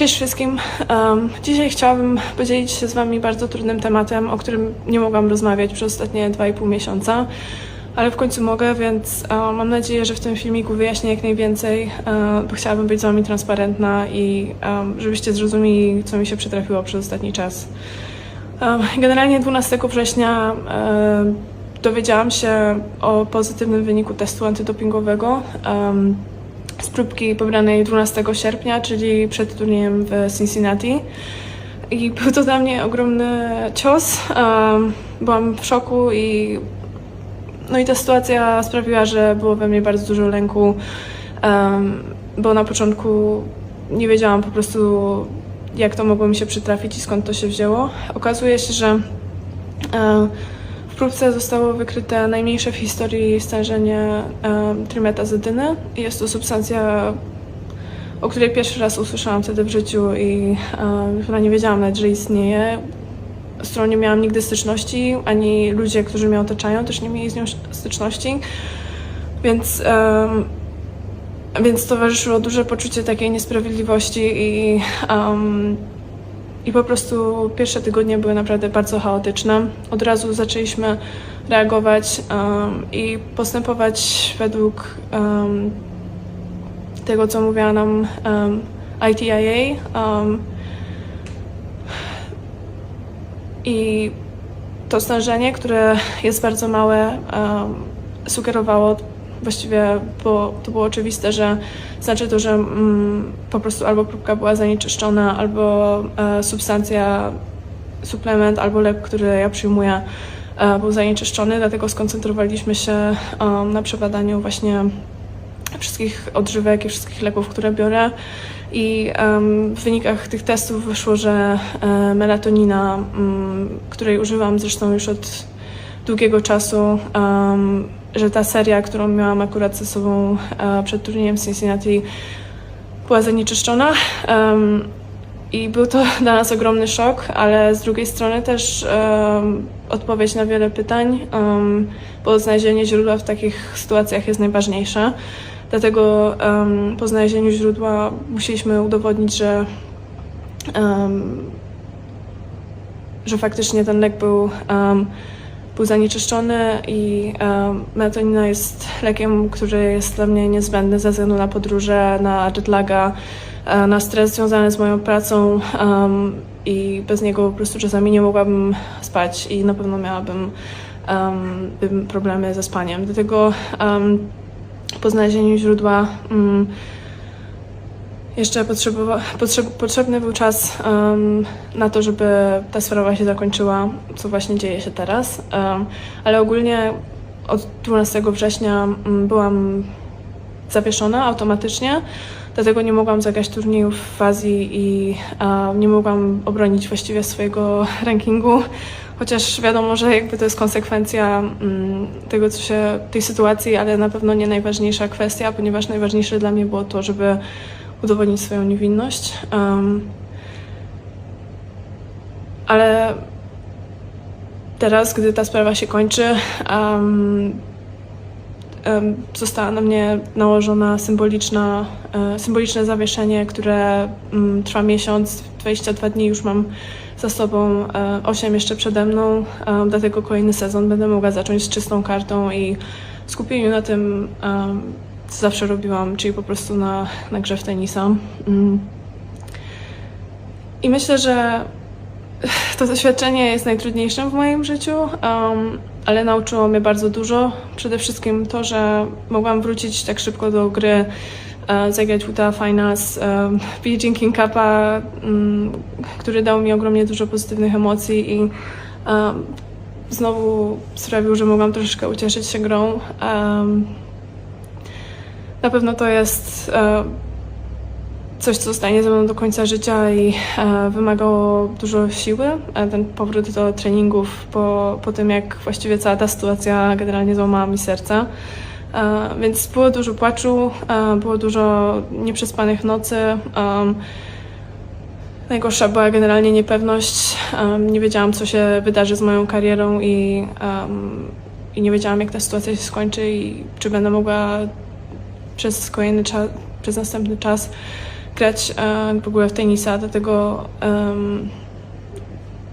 Cześć wszystkim. Um, dzisiaj chciałabym podzielić się z Wami bardzo trudnym tematem, o którym nie mogłam rozmawiać przez ostatnie 2,5 miesiąca, ale w końcu mogę, więc um, mam nadzieję, że w tym filmiku wyjaśnię jak najwięcej, um, bo chciałabym być z Wami transparentna i um, żebyście zrozumieli, co mi się przytrafiło przez ostatni czas. Um, generalnie 12 września um, dowiedziałam się o pozytywnym wyniku testu antydopingowego. Um, z próbki pobranej 12 sierpnia, czyli przed turniejem w Cincinnati. I był to dla mnie ogromny cios. Byłam w szoku i no i ta sytuacja sprawiła, że było we mnie bardzo dużo lęku, bo na początku nie wiedziałam po prostu, jak to mogło mi się przytrafić i skąd to się wzięło. Okazuje się, że w próbce zostało wykryte najmniejsze w historii stężenie trimetazydyny. Jest to substancja, o której pierwszy raz usłyszałam wtedy w życiu i chyba nie wiedziałam nawet, że istnieje. Z którą nie miałam nigdy styczności, ani ludzie, którzy mnie otaczają, też nie mieli z nią styczności. Więc, um, więc towarzyszyło duże poczucie takiej niesprawiedliwości i um, i po prostu pierwsze tygodnie były naprawdę bardzo chaotyczne. Od razu zaczęliśmy reagować um, i postępować według um, tego, co mówiła nam um, ITIA. I to stężenie, które jest bardzo małe, sugerowało właściwie to było oczywiste, że znaczy to, że mm, po prostu albo próbka była zanieczyszczona, albo e, substancja, suplement, albo lek, który ja przyjmuję, e, był zanieczyszczony, dlatego skoncentrowaliśmy się um, na przebadaniu właśnie wszystkich odżywek i wszystkich leków, które biorę. I um, w wynikach tych testów wyszło, że e, melatonina, um, której używam zresztą już od długiego czasu, um, że ta seria, którą miałam akurat ze sobą e, przed turniejem w Cincinnati, była zanieczyszczona. Um, I był to dla nas ogromny szok, ale z drugiej strony też um, odpowiedź na wiele pytań, um, bo znalezienie źródła w takich sytuacjach jest najważniejsze. Dlatego um, po znalezieniu źródła musieliśmy udowodnić, że, um, że faktycznie ten lek był um, był zanieczyszczony i melatonina jest lekiem, który jest dla mnie niezbędny ze względu na podróże, na jetlaga, e, na stres związany z moją pracą i bez niego po prostu czasami nie mogłabym spać i na pewno miałabym bym problemy ze spaniem. Dlatego po znalezieniu źródła jeszcze potrzebny był czas um, na to, żeby ta sprawa się zakończyła, co właśnie dzieje się teraz. Um, ale ogólnie od 12 września um, byłam zawieszona automatycznie, dlatego nie mogłam zagrać turniejów w Azji i nie mogłam obronić właściwie swojego rankingu. Chociaż wiadomo, że jakby to jest konsekwencja mm, tego, co się, tej sytuacji, ale na pewno nie najważniejsza kwestia, ponieważ najważniejsze dla mnie było to, żeby udowodnić swoją niewinność. Um, ale teraz, gdy ta sprawa się kończy, um, um, została na mnie nałożona symboliczna, e, symboliczne zawieszenie, które um, trwa miesiąc, 22 dni już mam za sobą, e, 8 jeszcze przede mną, um, dlatego kolejny sezon będę mogła zacząć z czystą kartą i skupieniu na tym, um, zawsze robiłam, czyli po prostu na, na grze w tenisa. Mm. I myślę, że to doświadczenie jest najtrudniejszym w moim życiu, um, ale nauczyło mnie bardzo dużo. Przede wszystkim to, że mogłam wrócić tak szybko do gry, uh, zagrać WTA Finals, um, Billie King Cupa, um, który dał mi ogromnie dużo pozytywnych emocji i um, znowu sprawił, że mogłam troszeczkę ucieszyć się grą. Um, na pewno to jest e, coś, co zostanie ze mną do końca życia i e, wymagało dużo siły. E, ten powrót do treningów po, po tym, jak właściwie cała ta sytuacja generalnie złamała mi serce. Więc było dużo płaczu, było dużo nieprzespanych nocy. Najgorsza była generalnie niepewność. Nie wiedziałam, co się wydarzy z moją karierą i, i nie wiedziałam, jak ta sytuacja się skończy i czy będę mogła przez kolejny czas, przez następny czas grać e, w ogóle w tenisa, dlatego em,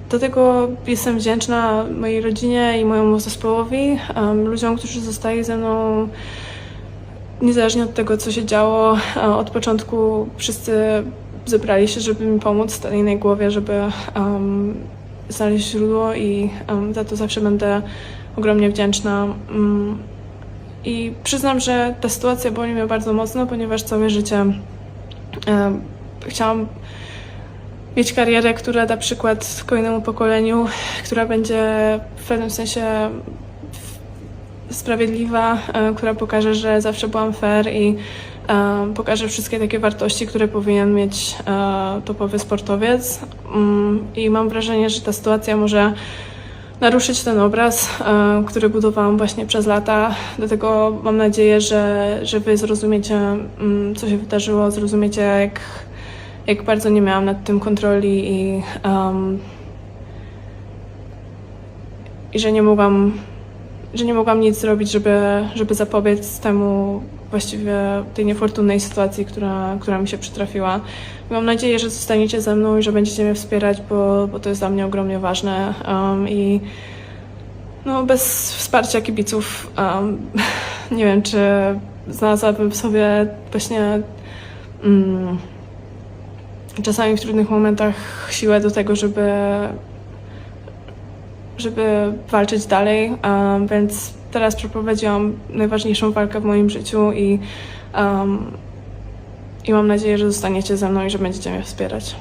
Dlatego jestem wdzięczna mojej rodzinie i mojemu zespołowi, em, ludziom, którzy zostali ze mną niezależnie od tego, co się działo. e, Od początku wszyscy zebrali się, żeby mi pomóc, stali na głowie, żeby em, znaleźć źródło i em, za to zawsze będę ogromnie wdzięczna. Mm, I przyznam, że ta sytuacja boli mnie bardzo mocno, ponieważ całe życie chciałam mieć karierę, która da przykład kolejnemu pokoleniu, która będzie w pewnym sensie sprawiedliwa, która pokaże, że zawsze byłam fair i pokaże wszystkie takie wartości, które powinien mieć e, topowy sportowiec. Mm, I mam wrażenie, że ta sytuacja może naruszyć ten obraz, e, który budowałam właśnie przez lata. Dlatego mam nadzieję, że, że Wy zrozumiecie, mm, co się wydarzyło, zrozumiecie, jak, jak bardzo nie miałam nad tym kontroli i, em, i że nie mogłam że nie mogłam nic zrobić, żeby, żeby zapobiec temu właściwie tej niefortunnej sytuacji, która, która mi się przytrafiła. Mam nadzieję, że zostaniecie ze mną i że będziecie mnie wspierać, bo, bo to jest dla mnie ogromnie ważne. Um, I no, bez wsparcia kibiców um, nie wiem, czy znalazłabym sobie właśnie mm, czasami w trudnych momentach siłę do tego, żeby żeby walczyć dalej, um, więc teraz przeprowadziłam najważniejszą walkę w moim życiu i, um, i mam nadzieję, że zostaniecie ze mną i że będziecie mnie wspierać.